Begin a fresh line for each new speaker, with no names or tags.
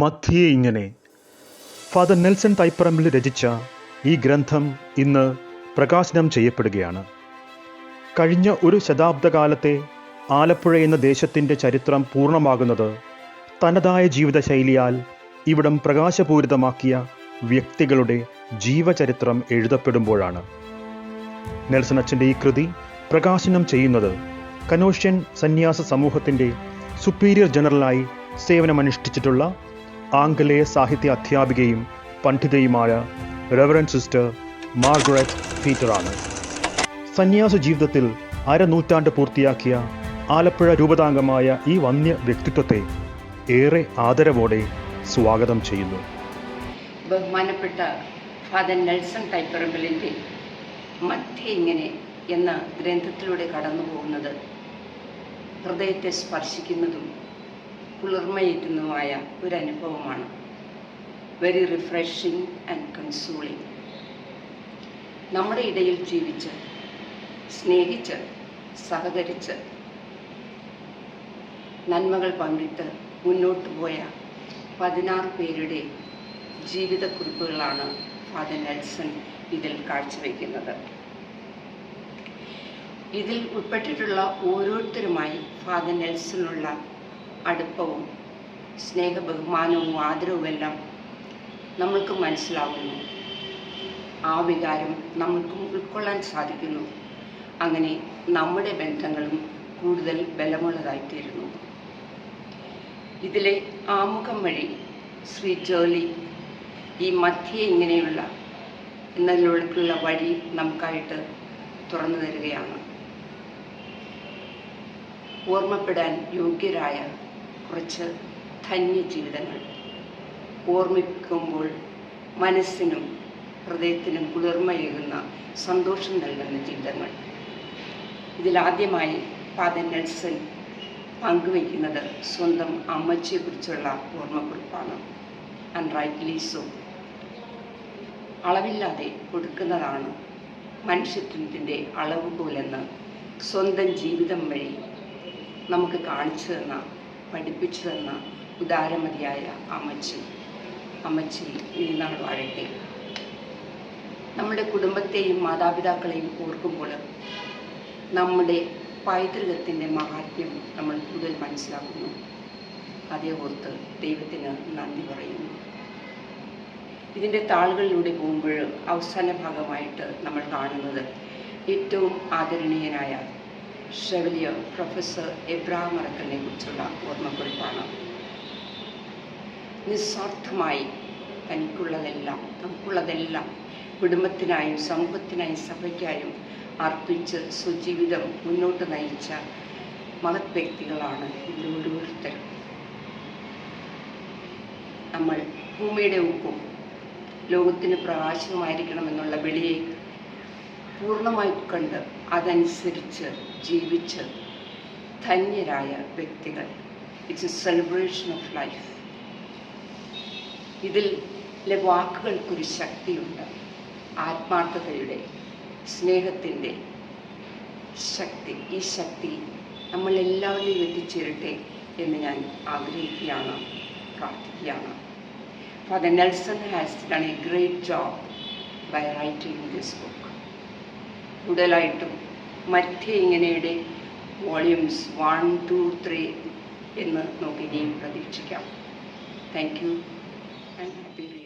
മധ്യേ ഇങ്ങനെ. Father Nelson Thaiparambil രചിച്ച ഈ ഗ്രന്ഥം ഇന്ന് പ്രകാശനം ചെയ്യപ്പെടുകയാണ്. കഴിഞ്ഞ ഒരു ശതാബ്ദകാലത്തെ ആലപ്പുഴ എന്ന ദേശത്തിന്റെ ചരിത്രം പൂർണമാകുന്നത് തനതായ ജീവിതശൈലിയാൽ ഇവിടം പ്രകാശപൂരിതമാക്കിയ വ്യക്തികളുടെ ജീവചരിത്രം എഴുതപ്പെടുമ്പോഴാണ്. നെൽസൺ അച്ഛന്റെ ഈ കൃതി പ്രകാശനം ചെയ്യുന്നത് കനോഷ്യൻ സന്യാസ സമൂഹത്തിന്റെ സുപ്പീരിയർ ജനറലായി സേവനമനുഷ്ഠിച്ചിട്ടുള്ള ആംഗലേയ സാഹിത്യ അധ്യാപികയും പണ്ഡിതയുമായ റെവറൻ സിസ്റ്റർ മാർഗരറ്റ് പീറ്ററാണ് സന്യാസ ജീവിതത്തിൽ അരനൂറ്റാണ്ട് പൂർത്തിയാക്കിയ ആലപ്പുഴ രൂപതാംഗമായ ഈ വന്യ വ്യക്തിത്വത്തെ ഏറെ ആദരവോടെ സ്വാഗതം ചെയ്യുന്നു.
ബഹുമാനപ്പെട്ട ഫാദർ നെൽസൺ കൈപ്പറമ്പലിന്റെ മധ്യ ഇങ്ങനെ എന്ന ഗ്രന്ഥത്തിലൂടെ കടന്നു പോകുന്നത് ഹൃദയത്തെ സ്പർശിക്കുന്നതും കുളിർമയേറ്റുന്നതുമായ ഒരു അനുഭവമാണ് വെരി റിഫ്രഷിങ് ആൻഡ് കൺസോളിങ് നമ്മുടെ ഇടയിൽ ജീവിച്ച് സ്നേഹിച്ച് സഹകരിച്ച് നന്മകൾ പങ്കിട്ട് മുന്നോട്ട് പോയ പതിനാറ് പേരുടെ ജീവിതക്കുറിപ്പുകളാണ് ഫാദർ നെൽസൺ ഇതിൽ കാഴ്ചവെക്കുന്നത്. ഇതിൽ ഉൾപ്പെട്ടിട്ടുള്ള ഓരോരുത്തരുമായി ഫാദർ നെൽസണുള്ള അടുപ്പവും സ്നേഹ ബഹുമാനവും ആദരവുമെല്ലാം നമ്മൾക്ക് മനസ്സിലാവുന്നു. ആ വികാരം നമ്മൾക്കും ഉൾക്കൊള്ളാൻ സാധിക്കുന്നു. അങ്ങനെ നമ്മുടെ ബന്ധങ്ങളും കൂടുതൽ ബലമുള്ളതായിത്തീരുന്നു. ഇതിലെ ആമുഖം വഴി ശ്രീ ജോലി ഈ മധ്യ ഇങ്ങനെയുള്ള എന്നതിലേക്കുള്ള വഴി നമുക്കായിട്ട് തുറന്നു തരികയാണ്. ഓർമ്മപ്പെടാൻ യോഗ്യരായ കുറച്ച് ധന്യ ജീവിതങ്ങൾ. ഓർമ്മിക്കുമ്പോൾ മനസ്സിനും ഹൃദയത്തിനും കുളിർമയേകുന്ന സന്തോഷം നൽകുന്ന ജീവിതങ്ങൾ. ഇതിലാദ്യമായി ഫാദർ നെൽസൺ പങ്കുവയ്ക്കുന്നത് സ്വന്തം അമ്മച്ചിയെക്കുറിച്ചുള്ള ഓർമ്മക്കുറിപ്പാണ്. ആൻഡ് റൈറ്റ്ലി സോ അളവില്ലാതെ കൊടുക്കുന്നതാണ് മനുഷ്യത്വത്തിന്റെ അളവുകോലെന്ന് സ്വന്തം ജീവിതം വഴി നമുക്ക് കാണിച്ചു തന്ന പഠിപ്പിച്ചു തന്ന ഉദാരമതിയായ അമ്മച്ചി. അമ്മച്ചി ഇന്നാൾ വാഴട്ടെ. നമ്മുടെ കുടുംബത്തെയും മാതാപിതാക്കളെയും ഓർക്കുമ്പോൾ നമ്മുടെ പൈതൃകത്തിന്റെ മഹാത്മ്യം നമ്മൾ കൂടുതൽ മനസ്സിലാക്കുന്നു. അതേ ഓർത്ത് ദൈവത്തിന് നന്ദി പറയുന്നു. ഇതിന്റെ താളുകളിലൂടെ പോകുമ്പോൾ അവസാന ഭാഗമായിട്ട് നമ്മൾ കാണുന്നത് ഏറ്റവും ആദരണീയനായ ഷെവലിയർ പ്രൊഫസർ എബ്രാഹിം അറക്കലിനെ കുറിച്ചുള്ള ഓർമ്മക്കുറിപ്പാണ്. നിസ്വാർത്ഥമായി തനിക്കുള്ളതെല്ലാം നമുക്കുള്ളതെല്ലാം കുടുംബത്തിനായും സമൂഹത്തിനായും സഭയ്ക്കായും അർപ്പിച്ച് സ്വജീവിതം മുന്നോട്ട് നയിച്ച മഹത് വ്യക്തികളാണ് ഇതിൽ ഓരോരുത്തരും. നമ്മൾ ഭൂമിയുടെ ഉപ്പും ലോകത്തിന് പ്രകാശമായിരിക്കണമെന്നുള്ള വിളിയെ പൂർണമായി കണ്ട് അതനുസരിച്ച് ജീവിച്ച് ധന്യരായ വ്യക്തികൾ. It's a celebration of life ഇതിൽ വാക്കുകൾക്കൊരു ശക്തിയുണ്ട്. ആത്മാർത്ഥതയുടെ സ്നേഹത്തിന്റെ ശക്തി. ഈ ശക്തി നമ്മളെല്ലാവരിലും എത്തിച്ചേരട്ടെ എന്ന് ഞാൻ ആഗ്രഹിക്കുകയാണ് പ്രാർത്ഥിക്കുകയാണ്. Father Nelson has done a great job by writing this book കൂടുതലായിട്ടും മറ്റ് ഇങ്ങനെയുടെ വോളിയൂംസ് വൺ ടു ത്രീ എന്ന് നോക്കി ഇനിയും പ്രതീക്ഷിക്കാം താങ്ക് യു ആൻഡ് ഹാപ്പി